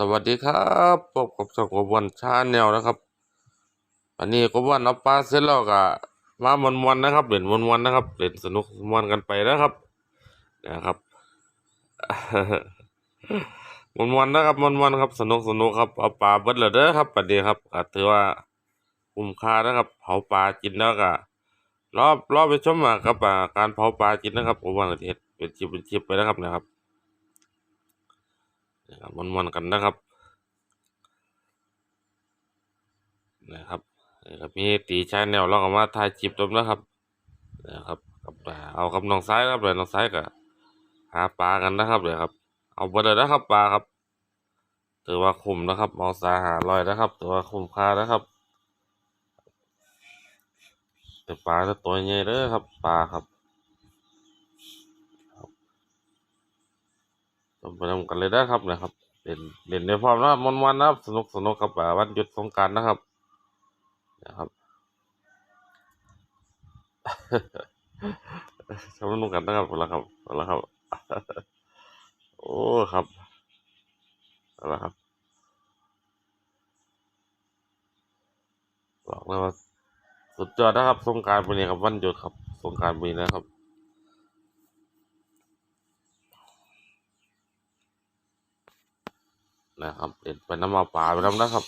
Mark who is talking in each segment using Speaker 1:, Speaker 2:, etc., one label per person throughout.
Speaker 1: สวัสดีครับพบกับช่องกบวันชาแนลนะครับ อันนี้กบวันเอาปลาเสร็จแล้วก็มามวนๆนะครับเล่นมวนๆนะครับเล่นสนุกมวนกันไปนะครับนะครับมวนๆนะครับมวนๆครับ สนุกสนุกครับเอาปลาเบิดแล้วเด้อครับประเดี๋ยวครับก็ถือว่าคุ้มค่านะครับเผาปลากินแล้วก็รอบรอบไปชมมาครับการเผาปลากินนะครับกบวันเฮ็ดเป็นชิปเป็นชิปไปนะครับนะครับ นะครับมวนๆกันนะครับนะครับนะครับมีตีชาแนลเราก็มาถ่ายคลิปตรงนะครับนะครับกับเอากับน้องซ้ายครับเลยน้องซ้ายก็หาปลากันนะครับเลยครับ เอาไปเลยนะครับปลาครับถือว่าคุ้มนะครับมองสาหาลอยนะครับถือว่าคุ้มค่านะครับแต่ปลาจะตัวใหญ่เด้อครับปลาครับต้อง ไปทำกันเลยนะครับนะครับเล่นเล่นในพร้อมนะครับมันนะครับ สนุกสนุกครับวันหยุดสงการนะครับนะครับชมนุกกันนะครับเอาละครับเอาละครับ โอ้ครับเอาละครับบอกเลยว่าสุดยอดนะครับสงการปีนี้ครับวันหยุดครับสงการปีนะครับ นะครับเด็ดไปน้ำมาป่าไปน้ำนะครับ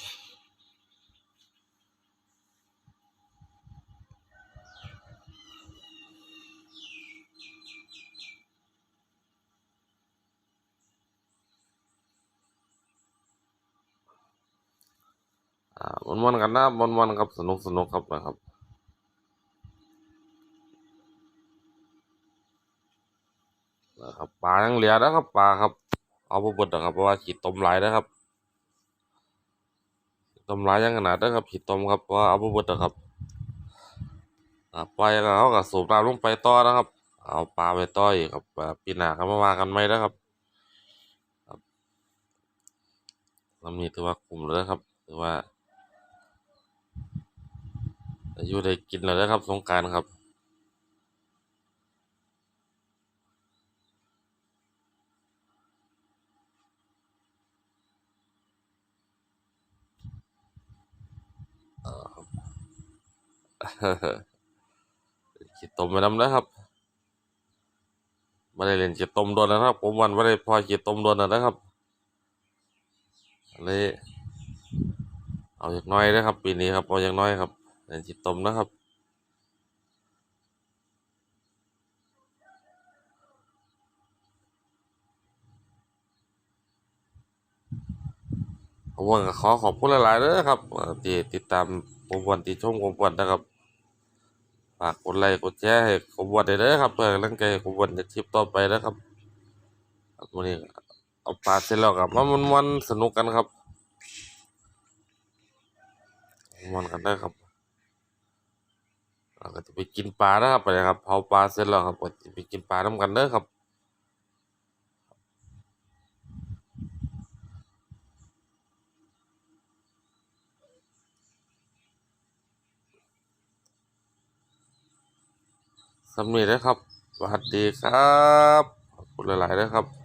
Speaker 1: อ่ามันๆกันนะครับมันๆครับสนุกสนุกครับนะครับนะครับปลายังเหลือนะครับปลาครับ เอาไปเบดนะครับเพราะว่าขีดต้มหลายนะครับต้มหลายยังขนาดนะครับขีดต้มครับเพราะว่าเอาไปเบดนะครับอ่าปล่อยแล้วเขาก็สูบน้ำลงไปต่อนะครับ เอาปลาไปต่ออีกครับปีหน้าก็มาว่ากันไหมนะครับลำนี้ถือว่าคุ้มเลยครับถือว่าอายุได้กินแล้วนะครับสงกรารครับ ขีดต้มไปน้ำนะครับไม่ได้เล่นขีดต้มโดนนะครับ ผมวันไม่ได้พอขีดต้มโดนนะครับเลยเอาอย่างน้อยนะครับ ปีนี้ครับเอาอย่างน้อยครับเล่นขีดต้มนะครับผมว่าก็ขอขอบคุณหลายๆเลยนะครับเอ่อที่ติดตาม ผมวันที่ชมผมวันนะครับฝากกดไลค์กดแชร์ให้ผมวันได้เลยครับเพื่อกำลังใจให้ผมวันในคลิปต่อไปนะครับวันนี้เอาปลาเสร็จแล้วครับมันวันสนุกกันครับมันกันได้ครับเราก็จะไปกินปลานะครับไปเลยครับเผาปลาเสร็จแล้วครับก็จะไปกินปลาน้ำกันเด้อครับ สำเร็จแล้วครับสวัสดีครับขอบคุณหลายๆนะครับ